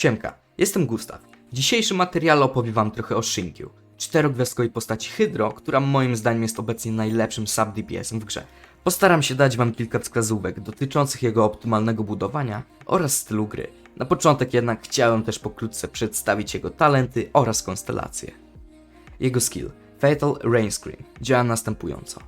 Siemka, jestem Gustaw. W dzisiejszym materiale opowiem wam trochę o Shinkyu, czterogwiazdkowej postaci Hydro, która moim zdaniem jest obecnie najlepszym sub DPS-em w grze. Postaram się dać wam kilka wskazówek dotyczących jego optymalnego budowania oraz stylu gry. Na początek jednak chciałem też pokrótce przedstawić jego talenty oraz konstelacje. Jego skill Fatal Rain Screen działa następująco.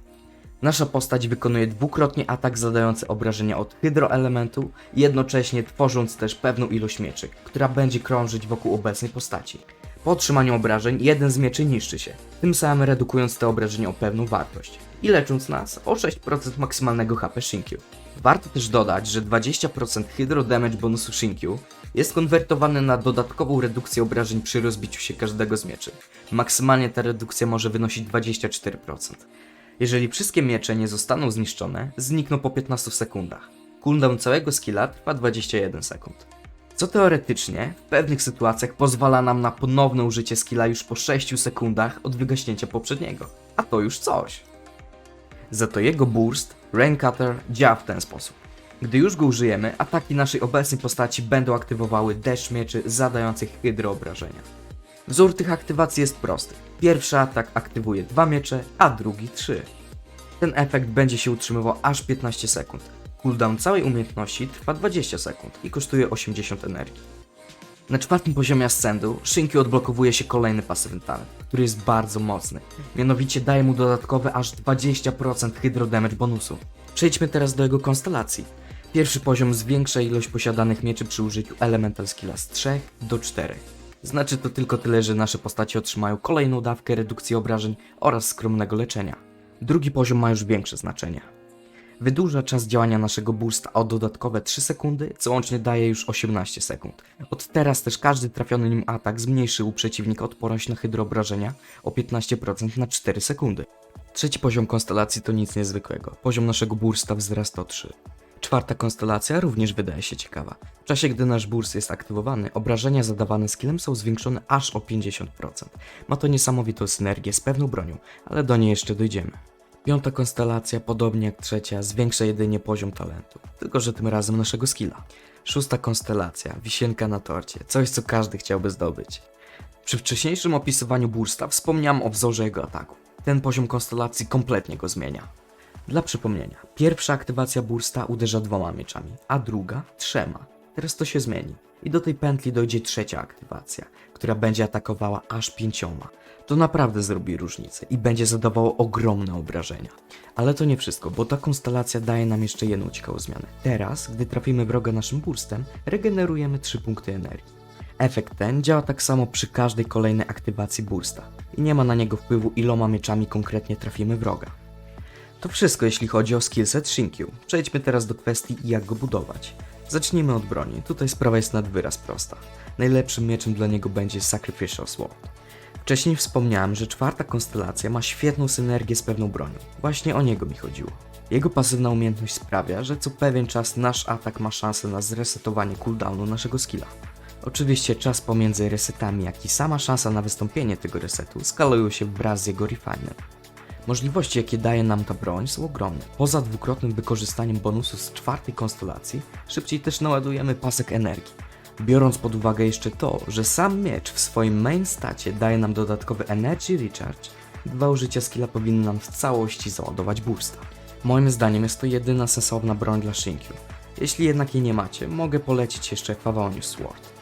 Nasza postać wykonuje dwukrotnie atak zadający obrażenia od hydroelementu, jednocześnie tworząc też pewną ilość mieczy, która będzie krążyć wokół obecnej postaci. Po otrzymaniu obrażeń jeden z mieczy niszczy się, tym samym redukując te obrażenia o pewną wartość i lecząc nas o 6% maksymalnego HP Shinkyu. Warto też dodać, że 20% hydro damage bonusu Shinkyu jest konwertowany na dodatkową redukcję obrażeń przy rozbiciu się każdego z mieczy. Maksymalnie ta redukcja może wynosić 24%. Jeżeli wszystkie miecze nie zostaną zniszczone, znikną po 15 sekundach. Cooldown całego skilla trwa 21 sekund. Co teoretycznie w pewnych sytuacjach pozwala nam na ponowne użycie skilla już po 6 sekundach od wygaśnięcia poprzedniego. A to już coś. Za to jego burst, Raincutter, działa w ten sposób. Gdy już go użyjemy, ataki naszej obecnej postaci będą aktywowały deszcz mieczy zadających hydro obrażenia. Wzór tych aktywacji jest prosty. Pierwszy atak aktywuje dwa miecze, a drugi trzy. Ten efekt będzie się utrzymywał aż 15 sekund. Cooldown całej umiejętności trwa 20 sekund i kosztuje 80 energii. Na czwartym poziomie Ascendu Shinkyu odblokowuje się kolejny pasywny talent, który jest bardzo mocny. Mianowicie daje mu dodatkowe aż 20% hydro damage bonusu. Przejdźmy teraz do jego konstelacji. Pierwszy poziom zwiększa ilość posiadanych mieczy przy użyciu Elemental Skilla z 3 do 4. Znaczy to tylko tyle, że nasze postacie otrzymają kolejną dawkę redukcji obrażeń oraz skromnego leczenia. Drugi poziom ma już większe znaczenie. Wydłuża czas działania naszego boosta o dodatkowe 3 sekundy, co łącznie daje już 18 sekund. Od teraz też każdy trafiony nim atak zmniejszy u przeciwnika odporność na hydroobrażenia o 15% na 4 sekundy. Trzeci poziom konstelacji to nic niezwykłego. Poziom naszego bursta wzrasta o 3. Czwarta konstelacja również wydaje się ciekawa. W czasie gdy nasz burst jest aktywowany, obrażenia zadawane skillem są zwiększone aż o 50%. Ma to niesamowitą synergię z pewną bronią, ale do niej jeszcze dojdziemy. Piąta konstelacja, podobnie jak trzecia, zwiększa jedynie poziom talentu, tylko że tym razem naszego skilla. Szósta konstelacja, wisienka na torcie, coś co każdy chciałby zdobyć. Przy wcześniejszym opisywaniu bursta wspomniałem o wzorze jego ataku. Ten poziom konstelacji kompletnie go zmienia. Dla przypomnienia, pierwsza aktywacja bursta uderza dwoma mieczami, a druga trzema. Teraz to się zmieni. I do tej pętli dojdzie trzecia aktywacja, która będzie atakowała aż pięcioma. To naprawdę zrobi różnicę i będzie zadawało ogromne obrażenia. Ale to nie wszystko, bo ta konstelacja daje nam jeszcze jedną ciekawą zmianę. Teraz, gdy trafimy wroga naszym burstem, regenerujemy 3 punkty energii. Efekt ten działa tak samo przy każdej kolejnej aktywacji bursta i nie ma na niego wpływu iloma mieczami konkretnie trafimy wroga. To wszystko jeśli chodzi o skillset Shinkyu. Przejdźmy teraz do kwestii jak go budować. Zacznijmy od broni. Tutaj sprawa jest nad wyraz prosta. Najlepszym mieczem dla niego będzie Sacrificial Sword. Wcześniej wspomniałem, że czwarta konstelacja ma świetną synergię z pewną bronią. Właśnie o niego mi chodziło. Jego pasywna umiejętność sprawia, że co pewien czas nasz atak ma szansę na zresetowanie cooldownu naszego skilla. Oczywiście czas pomiędzy resetami, jak i sama szansa na wystąpienie tego resetu skalują się wraz z jego refinem. Możliwości, jakie daje nam ta broń, są ogromne. Poza dwukrotnym wykorzystaniem bonusu z czwartej konstelacji, szybciej też naładujemy pasek energii. Biorąc pod uwagę jeszcze to, że sam miecz w swoim main stacie daje nam dodatkowy Energy Recharge, dwa użycia skilla powinny nam w całości załadować bursta. Moim zdaniem jest to jedyna sensowna broń dla Shinkyu. Jeśli jednak jej nie macie, mogę polecić jeszcze Favonius Sword.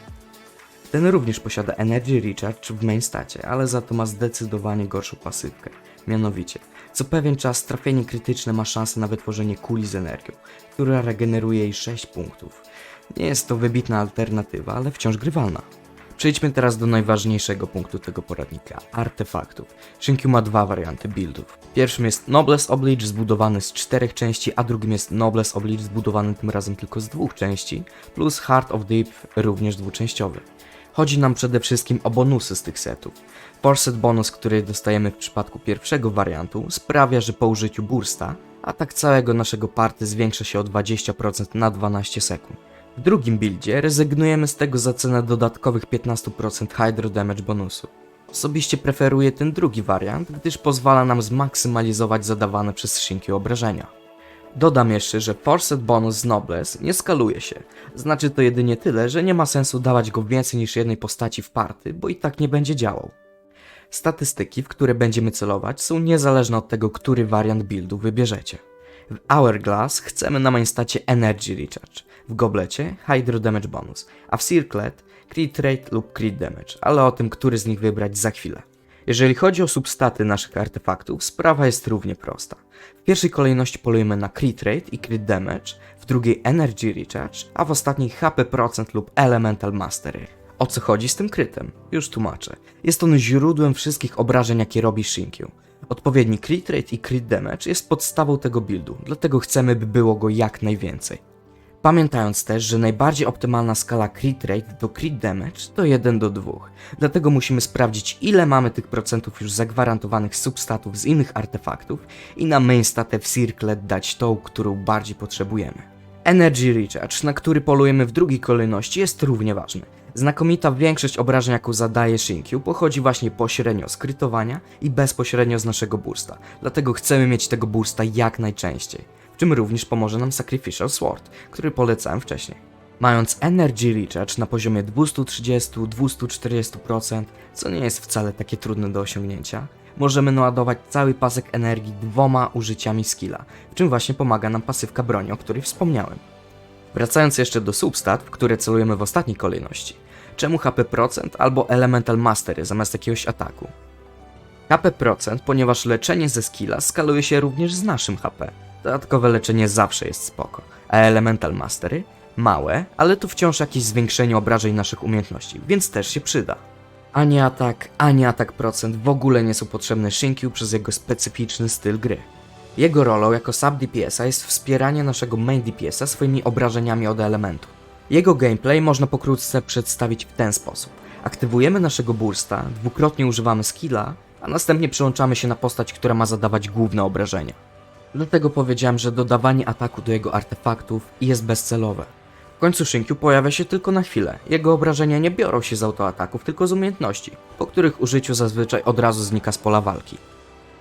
Ten również posiada Energy Recharge w main stacie, ale za to ma zdecydowanie gorszą pasywkę. Mianowicie, co pewien czas trafienie krytyczne ma szansę na wytworzenie kuli z energią, która regeneruje jej 6 punktów. Nie jest to wybitna alternatywa, ale wciąż grywalna. Przejdźmy teraz do najważniejszego punktu tego poradnika artefaktów. Shinkyu ma dwa warianty buildów. Pierwszym jest Noblesse Oblige zbudowany z czterech części, a drugim jest Noblesse Oblige zbudowany tym razem tylko z dwóch części, plus Heart of Deep również dwuczęściowy. Chodzi nam przede wszystkim o bonusy z tych setów. Forset bonus, który dostajemy w przypadku pierwszego wariantu, sprawia, że po użyciu bursta, atak całego naszego party zwiększa się o 20% na 12 sekund. W drugim buildzie rezygnujemy z tego za cenę dodatkowych 15% Hydro Damage bonusu. Osobiście preferuję ten drugi wariant, gdyż pozwala nam zmaksymalizować zadawane przez Shinkyu obrażenia. Dodam jeszcze, że Forced Bonus z Nobles nie skaluje się. Znaczy to jedynie tyle, że nie ma sensu dawać go więcej niż jednej postaci w party, bo i tak nie będzie działał. Statystyki, w które będziemy celować, są niezależne od tego, który wariant buildu wybierzecie. W Hourglass chcemy na mainstacie Energy Recharge, w Goblecie Hydro Damage Bonus, a w Circlet Crit Rate lub Crit Damage, ale o tym, który z nich wybrać za chwilę. Jeżeli chodzi o substaty naszych artefaktów, sprawa jest równie prosta. W pierwszej kolejności polujemy na Crit Rate i Crit Damage, w drugiej Energy Recharge, a w ostatniej HP procent lub Elemental Mastery. O co chodzi z tym krytem? Już tłumaczę. Jest on źródłem wszystkich obrażeń, jakie robi Shinkyu. Odpowiedni crit rate i crit damage jest podstawą tego buildu, dlatego chcemy, by było go jak najwięcej. Pamiętając też, że najbardziej optymalna skala crit rate do crit damage to 1 do 2, dlatego musimy sprawdzić ile mamy tych procentów już zagwarantowanych substatów z innych artefaktów i na main statę w Circlet dać tą, którą bardziej potrzebujemy. Energy Recharge, na który polujemy w drugiej kolejności jest równie ważny. Znakomita większość obrażeń, jaką zadaje Shinkyu, pochodzi właśnie pośrednio z krytowania i bezpośrednio z naszego bursta, dlatego chcemy mieć tego bursta jak najczęściej, czym również pomoże nam Sacrificial Sword, który polecałem wcześniej. Mając Energy Recharge na poziomie 230-240%, co nie jest wcale takie trudne do osiągnięcia, możemy naładować cały pasek energii dwoma użyciami skilla, w czym właśnie pomaga nam pasywka broni, o której wspomniałem. Wracając jeszcze do substat, w które celujemy w ostatniej kolejności. Czemu HP procent albo Elemental Mastery zamiast jakiegoś ataku? HP procent, ponieważ leczenie ze skilla skaluje się również z naszym HP. Dodatkowe leczenie zawsze jest spoko. A Elemental Mastery? Małe, ale to wciąż jakieś zwiększenie obrażeń naszych umiejętności, więc też się przyda. Ani atak, ani atak procent w ogóle nie są potrzebne Shinkyu przez jego specyficzny styl gry. Jego rolą jako sub DPS-a jest wspieranie naszego main DPS-a swoimi obrażeniami od elementu. Jego gameplay można pokrótce przedstawić w ten sposób. Aktywujemy naszego bursta, dwukrotnie używamy skilla, a następnie przyłączamy się na postać, która ma zadawać główne obrażenia. Dlatego powiedziałem, że dodawanie ataku do jego artefaktów jest bezcelowe. W końcu Shinkyu pojawia się tylko na chwilę. Jego obrażenia nie biorą się z autoataków, tylko z umiejętności, po których użyciu zazwyczaj od razu znika z pola walki.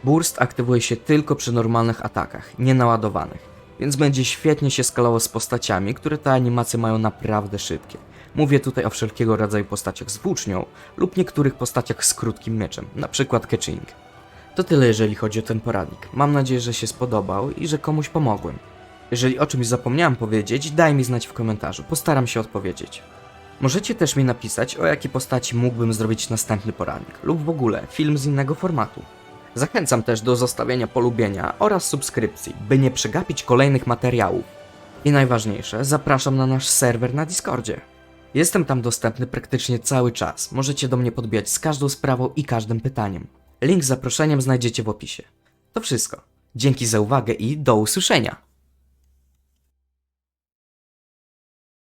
Burst aktywuje się tylko przy normalnych atakach, nie naładowanych, więc będzie świetnie się skalował z postaciami, które te animacje mają naprawdę szybkie. Mówię tutaj o wszelkiego rodzaju postaciach z włócznią lub niektórych postaciach z krótkim mieczem, na przykład Ketching. To tyle jeżeli chodzi o ten poradnik. Mam nadzieję, że się spodobał i że komuś pomogłem. Jeżeli o czymś zapomniałem powiedzieć, daj mi znać w komentarzu, postaram się odpowiedzieć. Możecie też mi napisać, o jakiej postaci mógłbym zrobić następny poradnik, lub w ogóle film z innego formatu. Zachęcam też do zostawienia polubienia oraz subskrypcji, by nie przegapić kolejnych materiałów. I najważniejsze, zapraszam na nasz serwer na Discordzie. Jestem tam dostępny praktycznie cały czas, możecie do mnie podbijać z każdą sprawą i każdym pytaniem. Link z zaproszeniem znajdziecie w opisie. To wszystko. Dzięki za uwagę i do usłyszenia!